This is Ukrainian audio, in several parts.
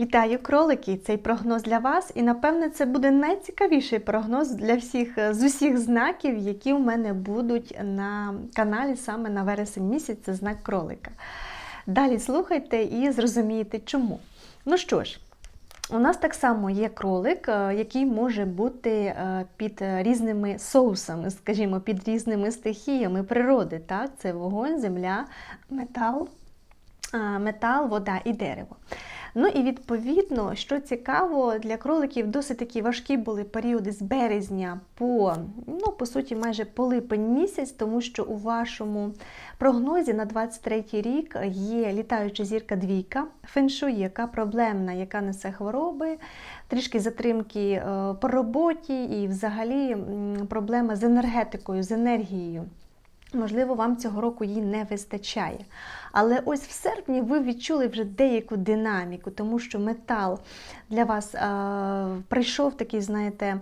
Вітаю, кролики! Цей прогноз для вас, і напевне це буде найцікавіший прогноз для всіх з усіх знаків, які у мене будуть на каналі саме на вересень місяць. Це знак кролика. Далі слухайте і зрозумієте, чому. Ну що ж. У нас так само є кролик, е, який може бути е, під різними соусами, скажімо, під різними стихіями природи. Так? Це вогонь, земля, метал, е, метал, вода і дерево. Ну і відповідно, що цікаво, для кроликів досить такі важкі були періоди з березня по, ну, по суті, майже по липень місяць, тому що у вашому прогнозі на 23 рік є літаюча зірка двійка, феншуй, яка проблемна, яка несе хвороби, трішки затримки е, по роботі і взагалі проблема з енергетикою, з енергією. Можливо, вам цього року її не вистачає. Але ось в серпні ви відчули вже деяку динаміку, тому що метал для вас е, прийшов такий, знаєте,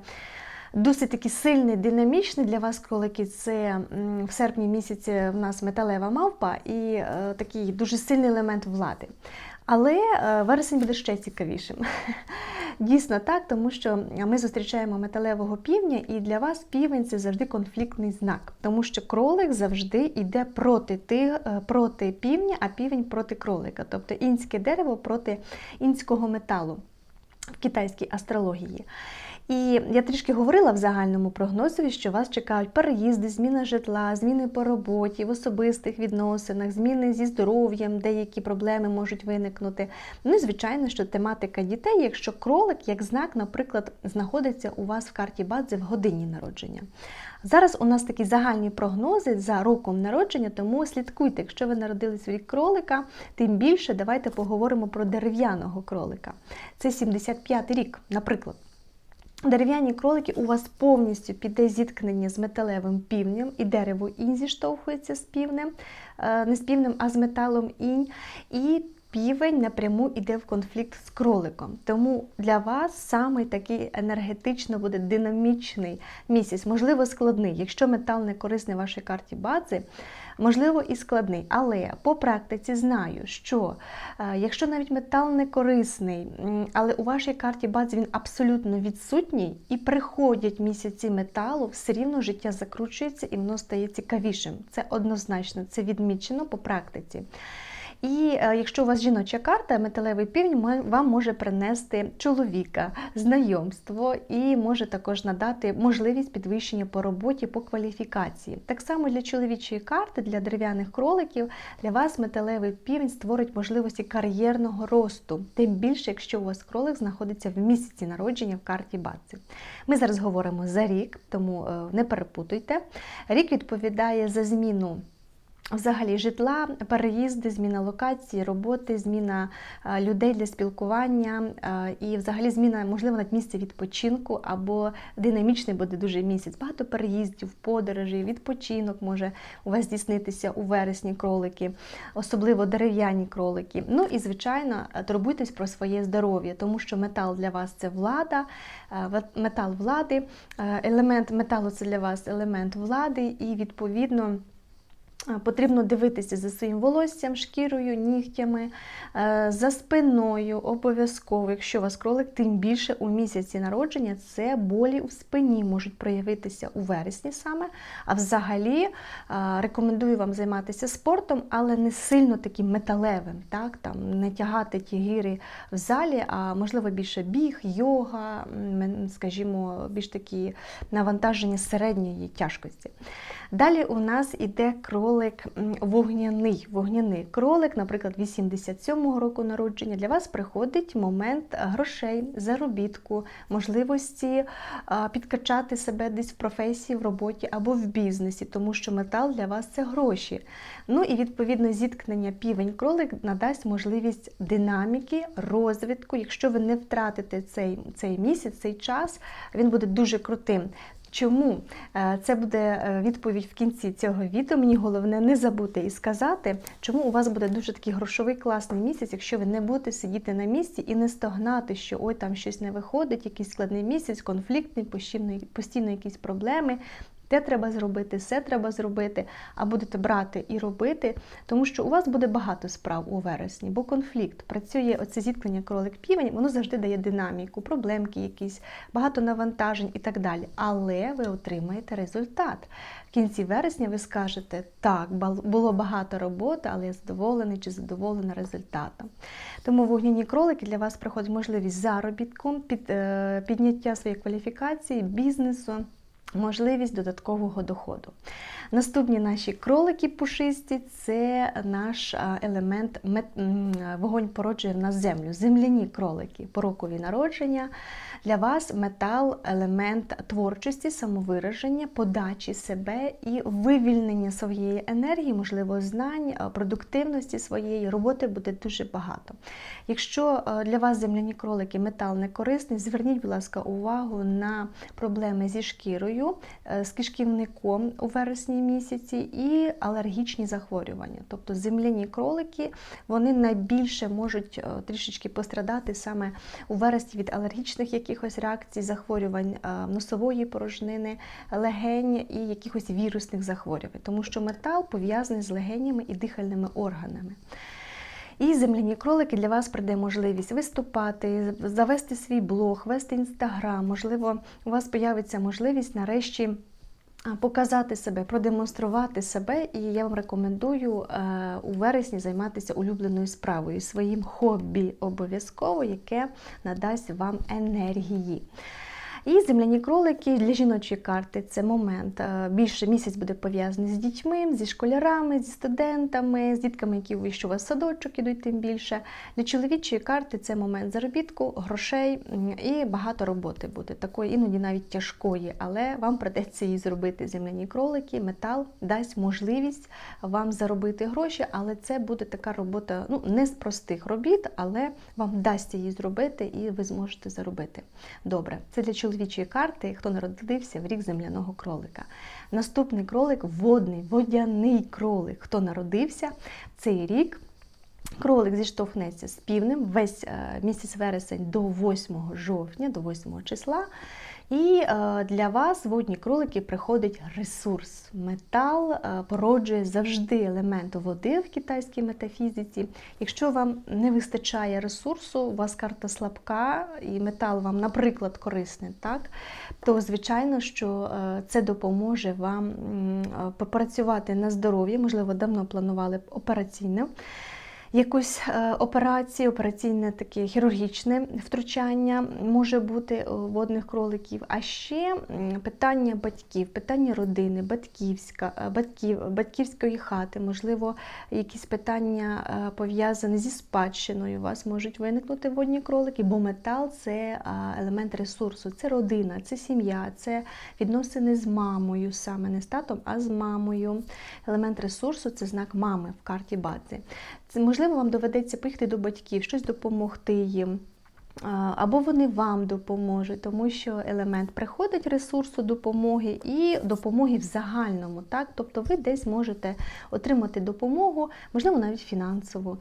досить такий сильний, динамічний для вас, кролики. Це в серпні місяці в нас металева мавпа і е, такий дуже сильний елемент влади. Але е, вересень буде ще цікавішим. Дійсно так, тому що ми зустрічаємо металевого півня, і для вас півень це завжди конфліктний знак, тому що кролик завжди йде проти тих, е, проти півня, а півень проти кролика, тобто інське дерево проти інського металу в китайській астрології. І я трішки говорила в загальному прогнозові, що вас чекають переїзди, зміна житла, зміни по роботі, в особистих відносинах, зміни зі здоров'ям, деякі проблеми можуть виникнути. Ну і звичайно, що тематика дітей, якщо кролик, як знак, наприклад, знаходиться у вас в карті Бадзи в годині народження. Зараз у нас такі загальні прогнози за роком народження, тому слідкуйте, якщо ви народились в рік кролика, тим більше давайте поговоримо про дерев'яного кролика. Це 75-й рік, наприклад. Дерев'яні кролики у вас повністю піде зіткнення з металевим півнем, і дерево інь зіштовхується з півнем, е, не з півнем, а з металом інь. І півень напряму йде в конфлікт з кроликом. Тому для вас саме такий енергетично буде динамічний місяць, можливо, складний. Якщо метал не корисний вашій карті бази, можливо, і складний. Але по практиці знаю, що е, якщо навіть метал не корисний, але у вашій карті бази він абсолютно відсутній, і приходять місяці металу, все рівно життя закручується і воно стає цікавішим. Це однозначно, це відмічено по практиці. І е, якщо у вас жіноча карта, металевий півень вам може принести чоловіка, знайомство і може також надати можливість підвищення по роботі, по кваліфікації. Так само для чоловічої карти, для дерев'яних кроликів, для вас металевий півень створить можливості кар'єрного росту, тим більше, якщо у вас кролик знаходиться в місяці народження в карті Бадзи. Ми зараз говоримо за рік, тому е, не перепутуйте. Рік відповідає за зміну. Взагалі, житла, переїзди, зміна локації, роботи, зміна е, людей для спілкування е, і, взагалі, зміна, можливо, навіть місця відпочинку або динамічний буде дуже місяць. Багато переїздів, подорожей, відпочинок може у вас здійснитися у вересні кролики, особливо дерев'яні кролики. Ну і, звичайно, турбуйтесь про своє здоров'я, тому що метал для вас це влада, е, метал влади, елемент металу це для вас елемент влади, і відповідно. Потрібно дивитися за своїм волоссям, шкірою, нігтями, е, за спиною, обов'язково, якщо у вас кролик, тим більше у місяці народження це болі у спині можуть проявитися у вересні саме. А взагалі е, рекомендую вам займатися спортом, але не сильно таким металевим. так, там, Не тягати ті гіри в залі, а можливо більше біг, йога, скажімо, більш такі навантаження середньої тяжкості. Далі у нас іде кролик вогняний. Вогняний кролик, наприклад, 87-го року народження. Для вас приходить момент грошей, заробітку, можливості підкачати себе десь в професії, в роботі або в бізнесі, тому що метал для вас це гроші. Ну і відповідно зіткнення півень-кролик надасть можливість динаміки, розвитку. Якщо ви не втратите цей, цей місяць, цей час, він буде дуже крутим. Чому е, це буде е, відповідь в кінці цього відео? Мені головне не забути і сказати, чому у вас буде дуже такий грошовий класний місяць, якщо ви не будете сидіти на місці і не стогнати, що ой, там щось не виходить, якийсь складний місяць, конфліктний, постійно, постійно якісь проблеми. Те треба зробити, все треба зробити, а будете брати і робити, тому що у вас буде багато справ у вересні, бо конфлікт працює оце зіткнення кролик півень, воно завжди дає динаміку, проблемки якісь, багато навантажень і так далі. Але ви отримаєте результат. В кінці вересня ви скажете, так, було багато роботи, але я задоволений чи задоволена результатом. Тому вогняні кролики для вас приходить можливість заробітку, під, е, підняття своєї кваліфікації, бізнесу, можливість додаткового доходу. Наступні наші кролики пушисті це наш елемент вогонь породжує в нас землю. Земляні кролики по рокові народження. Для вас метал елемент творчості, самовираження, подачі себе і вивільнення своєї енергії, можливо, знань, продуктивності своєї роботи буде дуже багато. Якщо е, для вас земляні кролики метал не корисний, зверніть, будь ласка, увагу на проблеми зі шкірою, е, з кишківником у вересні місяці і алергічні захворювання. Тобто земляні кролики вони найбільше можуть е, трішечки пострадати саме у вересні від алергічних якихось реакцій, захворювань е, носової порожнини, легень і якихось вірусних захворювань, тому що метал пов'язаний з легенями і дихальними органами. І земляні кролики для вас прийде можливість виступати, завести свій блог, вести інстаграм. Можливо, у вас появиться можливість нарешті показати себе, продемонструвати себе. І я вам рекомендую е, у вересні займатися улюбленою справою, своїм хобі обов'язково, яке надасть вам енергії. І земляні кролики для жіночої карти це момент. е, Більше місяць буде пов'язаний з дітьми, зі школярами, зі студентами, з дітками, які вище у вас в садочок ідуть тим більше. Для чоловічої карти це момент заробітку, грошей і багато роботи буде. Такої іноді навіть тяжкої, але вам придеться її зробити. Земляні кролики, метал дасть можливість вам заробити гроші, але це буде така робота ну, не з простих робіт, але вам вдасться її зробити і ви зможете заробити. Добре, це для чоловічої карти, хто народився в рік земляного кролика. Наступний кролик водний, водяний кролик. Хто народився в цей рік. Кролик зіштовхнеться з півнем весь е, місяць вересень до 8 жовтня, до 8 числа. І е, для вас водні кролики приходить ресурс. Метал е, породжує завжди елемент води в китайській метафізиці. Якщо вам не вистачає ресурсу, у вас карта слабка і метал вам, наприклад, корисний, так, то звичайно, що е, це допоможе вам попрацювати на здоров'я, можливо, давно планували операційне якусь е, операцію, операційне таке хірургічне втручання може бути у водних кроликів. А ще питання батьків, питання родини, батьківська, е, батьків, батьківської хати, можливо, якісь питання е, пов'язані зі спадщиною. У вас можуть виникнути водні кролики, бо метал це елемент ресурсу, це родина, це сім'я, це відносини з мамою, саме не з татом, а з мамою. Елемент ресурсу це знак мами в карті бази. Можливо вам доведеться поїхати до батьків, щось допомогти їм. Або вони вам допоможуть, тому що елемент приходить ресурсу допомоги і допомоги в загальному. Так? Тобто ви десь можете отримати допомогу, можливо, навіть фінансову.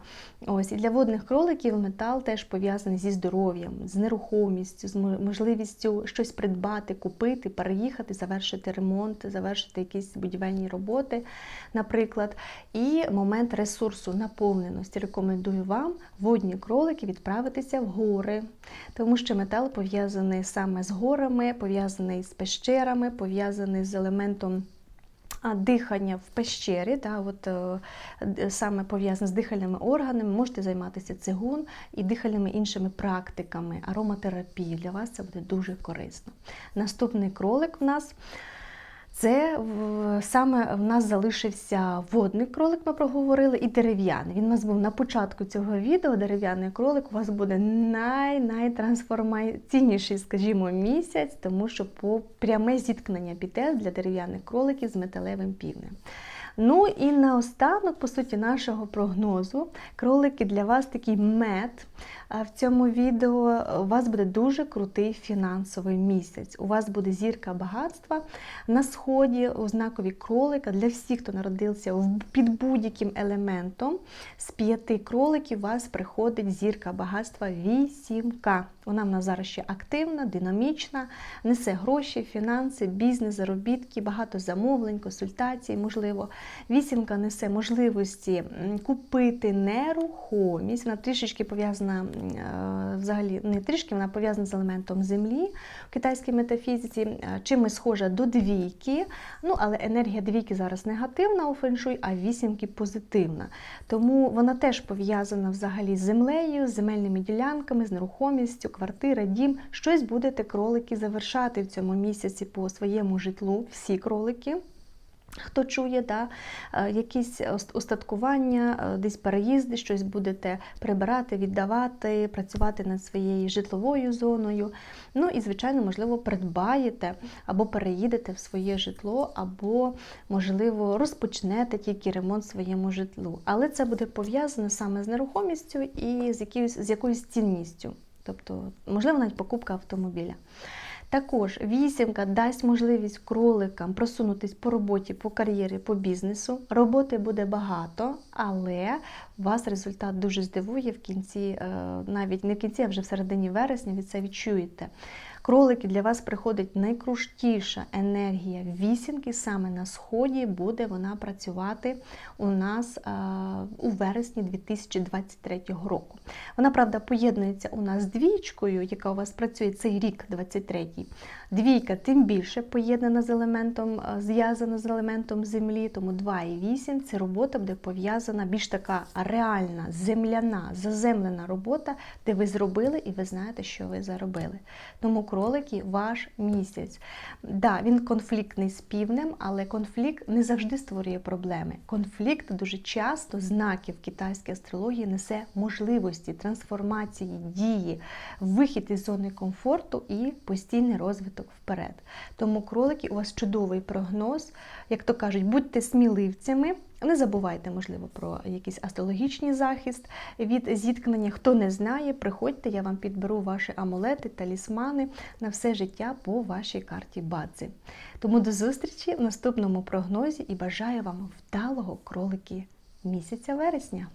Ось. І для водних кроликів метал теж пов'язаний зі здоров'ям, з нерухомістю, з можливістю щось придбати, купити, переїхати, завершити ремонт, завершити якісь будівельні роботи, наприклад. І момент ресурсу, наповненості. Рекомендую вам водні кролики відправитися в гори, тому що метал пов'язаний саме з горами, пов'язаний з пещерами, пов'язаний з елементом. Дихання в пещері, да, от, е, саме пов'язане з дихальними органами, можете займатися цигун і дихальними іншими практиками, ароматерапії. Для вас це буде дуже корисно. Наступний кролик в нас це саме в нас залишився водний кролик, ми проговорили, і дерев'яний. Він у нас був на початку цього відео. Дерев'яний кролик у вас буде най-найтрансформаційніший, скажімо, місяць, тому що по пряме зіткнення пітел для дерев'яних кроликів з металевим півнем. Ну і наостанок, по суті, нашого прогнозу, кролики для вас такий мед. В цьому відео у вас буде дуже крутий фінансовий місяць. У вас буде зірка багатства на сході у знакові кролика для всіх, хто народився під будь-яким елементом. З п'яти кроликів у вас приходить зірка багатства вісімка. Вона в нас зараз ще активна, динамічна, несе гроші, фінанси, бізнес, заробітки, багато замовлень, консультацій, можливо. Вісімка несе можливості купити нерухомість. Вона трішечки пов'язана е, взагалі не трішки, вона пов'язана з елементом землі в китайській метафізиці, е, чимось схожа до двійки. Ну, але енергія двійки зараз негативна у феншуй, а вісімки позитивна. Тому вона теж пов'язана взагалі з землею, з земельними ділянками, з нерухомістю, квартира, дім. Щось будете кролики завершати в цьому місяці по своєму житлу, всі кролики. Хто чує, да, е, якісь ост- устаткування, е, десь переїзди, щось будете прибирати, віддавати, працювати над своєю житловою зоною. Ну і, звичайно, можливо, придбаєте або переїдете в своє житло, або, можливо, розпочнете тільки ремонт своєму житлу. Але це буде пов'язане саме з нерухомістю і з якоюсь, з якоюсь цінністю. Тобто, можливо, навіть покупка автомобіля. Також вісімка дасть можливість кроликам просунутись по роботі, по кар'єрі, по бізнесу. Роботи буде багато, але вас результат дуже здивує в кінці, е, навіть не в кінці, а вже в середині вересня ви це відчуєте. Кролики для вас приходить найкрутіша енергія вісімки саме на сході буде вона працювати у нас е, у вересні 2023 року. Вона, правда, поєднується у нас з двічкою, яка у вас працює цей рік, 23-й. Двійка тим більше поєднана з елементом, е, зв'язана з елементом землі, тому 2 і 8 це робота буде пов'язана більш така реальна, земляна, заземлена робота, де ви зробили і ви знаєте, що ви заробили. Тому кролики ваш місяць. Да, він конфліктний з півнем, але конфлікт не завжди створює проблеми. Конфлікт дуже часто знаків китайської астрології несе можливості трансформації, дії, вихід із зони комфорту і постійний розвиток вперед. Тому кролики, у вас чудовий прогноз. Як то кажуть, будьте сміливцями. Не забувайте, можливо, про якийсь астрологічний захист від зіткнення. Хто не знає, приходьте, я вам підберу ваші амулети, талісмани на все життя по вашій карті Бадзи. Тому до зустрічі в наступному прогнозі і бажаю вам вдалого кролики місяця вересня.